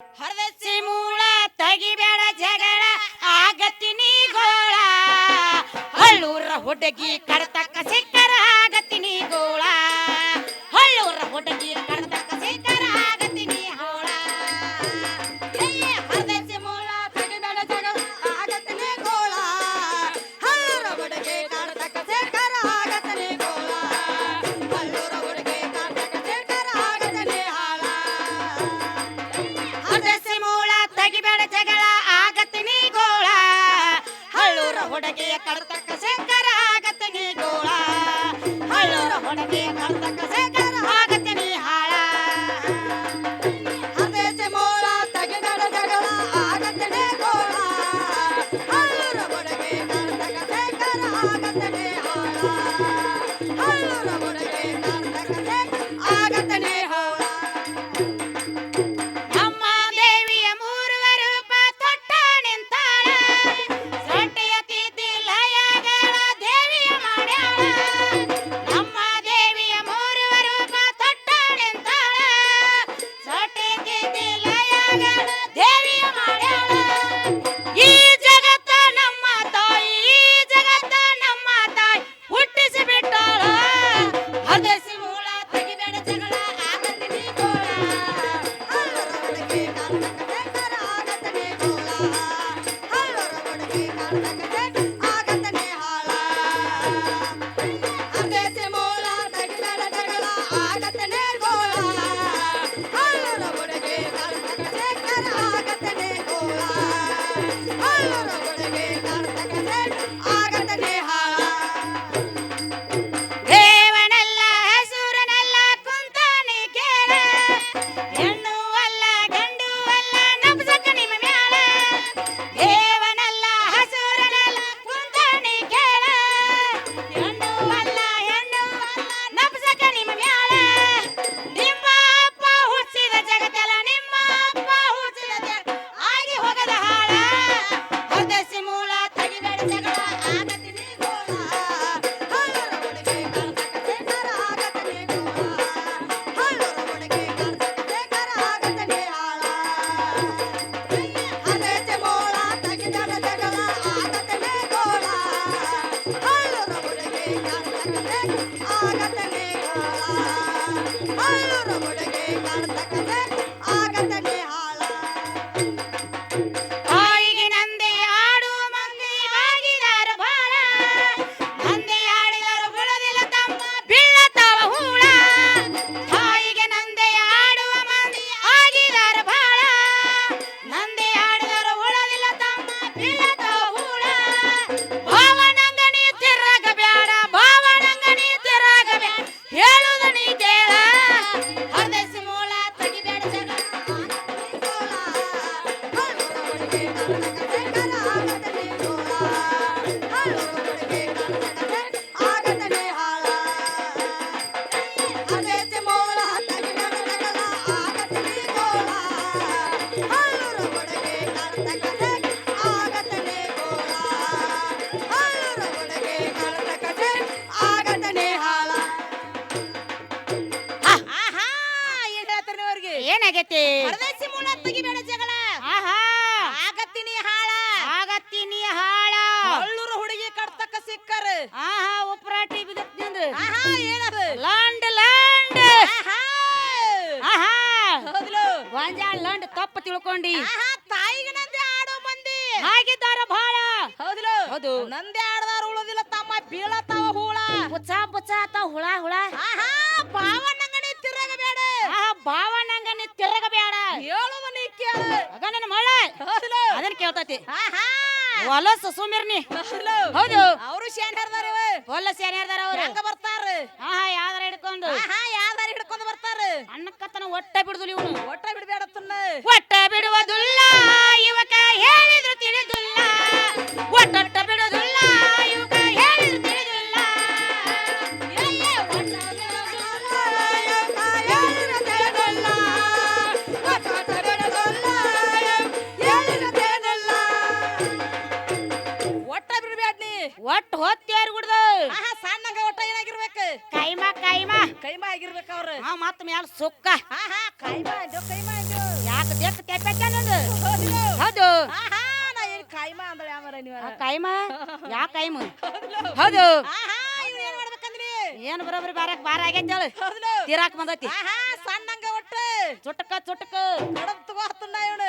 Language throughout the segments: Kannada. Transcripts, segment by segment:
ಹರದಸಿ ಮೂಳ ತಗಿಬೇಡ ಜಗಳ ಆಗತ್ತಿ ನೀ ಗೋಳ. ಹಳ್ಳೂರ ಹುಡುಗಿ ಕಡತಕ್ಕ ಸಿಕ್ಕ Ahora quién? ಅಳ್ಳೂರ ಹುಡುಗಿ ಕಡ್ತಕ್ಕ ಸಿಕ್ಕರ. ಆಹಾ ಉಪ್ರಾಟಿ ಬಿದತ್ ಆಹಾ ಏನದು ಲಾಂಡ್ ಲಾಂಡ್. ಆಹಾ ಆಹಾ ಹೌದಲು. ಗಾಂಜಾ ಲಾಂಡ್ ತಪ್ಪ ತಿಳ್ಕೊಂಡಿ. ಆಹಾ ತಾಯಿಗೆ ನಂದಿ ಆಡೋ ಮಂದಿ. ಹಾಗಿದ್ದಾರ ಬಹಳ ಹೌದಲು. ಹೌದು. ನಂದೆ ಆಡದಾರ ಉಳೋದಿಲ್ಲ ತಮ್ಮ ಬೀಳತಾವ ಹುಳ. ಬುಚ್ಚ ಬುಚ್ಚ ಆತ ಹುಳ ಹುಳ. ಆಹಾ ಭಾವ ನಂಗನೆ ತಿರಗಬೇಡ. ಆಹಾ ಭಾವ ನಂಗನೆ ತಿರಗಬೇಡ. ಹೇಳೋದು ನೀ ಕೇಳು. ಅಗ ಮಳೆ. ಹೌದಲು. ಕೇಳ್ತತಿ. ಹೊಲಸ ಸುಮಿರ್ನಿ ಹೌದು. ಅವರು ಶಾನ್ ಹರ್ದಾರ ಹೊಲ ಶಾನ್ ಹರ್ದಾರ ಅವ್ರು. ಹೆಂಗ ಬರ್ತಾರ? ಹಾ ಹಾ ಯಾವ್ದಾರ ಹಿಡ್ಕೊಂಡು. ಹಾ ಯಾವ್ದಾರ ಹಿಡ್ಕೊಂಡು ಬರ್ತಾರ? ಅನ್ನಕ್ಕತ್ತನ ಒಟ್ಟ ಬಿಡುದಿಲ್ಲ ಇವನು. ಒಟ್ಟ ಬಿಡಬೇಡ ಒಟ್ಟ ಬಿಡುವುದಿಲ್ಲ ಆಗಿರ್ಬೇಕು ಅವ್ರ. ಹಾ ಮತ್ತ ಮ್ಯಾಲ ಸುಕ್ಕ. ಹಾ ಹಾ ಕೈ ಮಾಡು ಯಾಕೆ ಹೌದು. ಹಾ ಹಾ ಕೈಮಾ ಅಂದ್ರೆ ಕೈಮಾ ಯಾ ಕೈಮ ಹೌದು. ಹಾ ಹಾ ಏನ್ ಮಾಡ್ಬೇಕಂದ್ರಿ? ಬರೋಬ್ರಿ ಬಾರಕ್ ಬಾರ ಆಗೈತೆ ಹೇಳು. ಹೌದು. ಬಂದೈತಿ. ಹಾ ಹಾ ಸಣ್ಣಂಗ ಒಟ್ಟು. ಚುಟಕ ಚುಟಕ. ಕಡದ್ ಇವನು.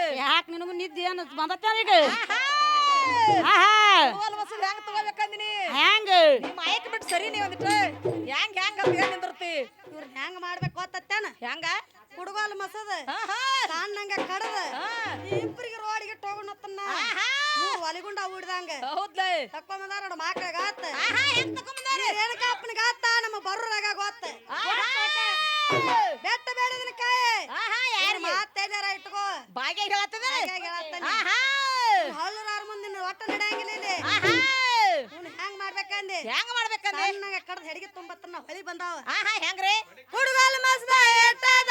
ನಿನಗೂ ನಿದ್ದೆ ಏನು ಬಂದತ್ತೇನೀಗ ಹಾ ಹಾ. ಹಾ ಹಾ. ಹೆಂಗ್ ಹೆಂಗ ನಿಮ್ಮ ಮಾಯಕ್ ಬಿಟ್ಟು ಸರಿ ನೀ ಒಂದಿಟ್ಟು ಹೆಂಗ್ ಹೆಂಗ್ ಅಂತ ಹೇಳಿ ನಿಂದಿರ್ತಿ? ಇವ್ರ ಹೆಂಗ ಮಾಡ್ಬೇಕು ಗೊತ್ತತ್ತೇನ? ಹೆಂಗ ಕುಡುಗೋಲ್ ಮಸದ. ಸಣ್ಣಂಗ ಕಡದ. ಇಬ್ಬರಿಗೆ ರೋಡಿಗೆ ಟೋಗಣತ್ತನ್ನ ಒಲಿಗುಂಡ ಉಡ್ದಂಗ ಹೌದ್ಲೇ. ತಕ್ಕೊಂಬಂದಾರ ನೋಡ ಹೆಂಗ್ ತಗೊಂಬಂದಾರಿ ಏನಕ್ಕ ಅಪ್ಪನಿಗ ಆತ ನಮ್ಮ ಬರೋರಾಗ ಗೊತ್ತ. ಬೆಟ್ಟ ಬೇಡದಿನ ಕಾಯಿ. ಮಾತೇನಾರ ಇಟ್ಕೋ. ಬಾಗೆ ಹೇಳತ್ತದ? ಬಾಗ್ಯಾಗ ಮಾಡ್ಬೇಕಂದಿ ಹೆಂಗ್ ಮಾಡ್ಬೇಕಂದ್ರೆ ಕಡದ ಹೆಡಿಗೆ ತುಂಬತ್ತನ್ನ ಹೊಳಿ ಬಂದಾವ. ಆಹಾ ಹೆಂಗ್ರಿ? ಹುಡುಗಲ್ ಮಸ್ದ ಎಟ್ಟದಾರು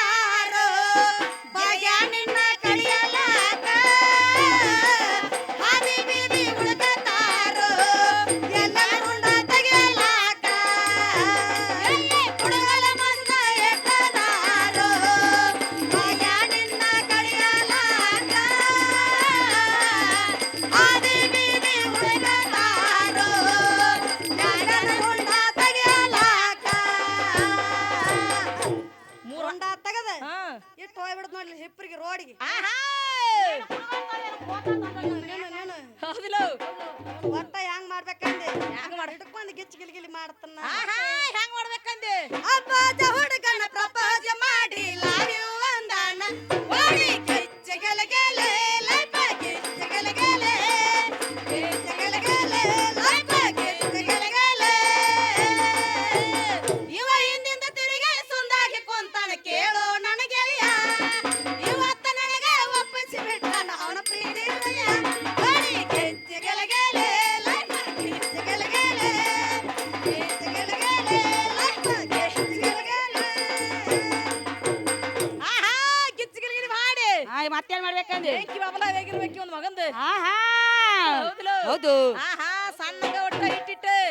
ಹಿಪ್ಪರಿಗೆ ರೋಡಿಗೆ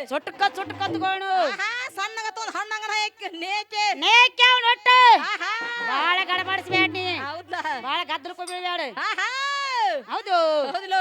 ಚುಟಕ ತಗೋಣು ಆಹಾ ಸಣ್ಣಗ ತೊಂದ್ ಹಣ್ಣಂಗನ ನೇಕೆ. ನೇಕೆ ನೊಟ್ಟು ಆಹಾ. ಬಾಳ ಗಡಬಡಿಸ್ಬೇಡ ನೀ. ಹೌದ್ಲಾ. ಬಾಳ ಗದ್ದಲು ಆಹಾ. ಹೌದು. ಹೌದಿಲ್ಲ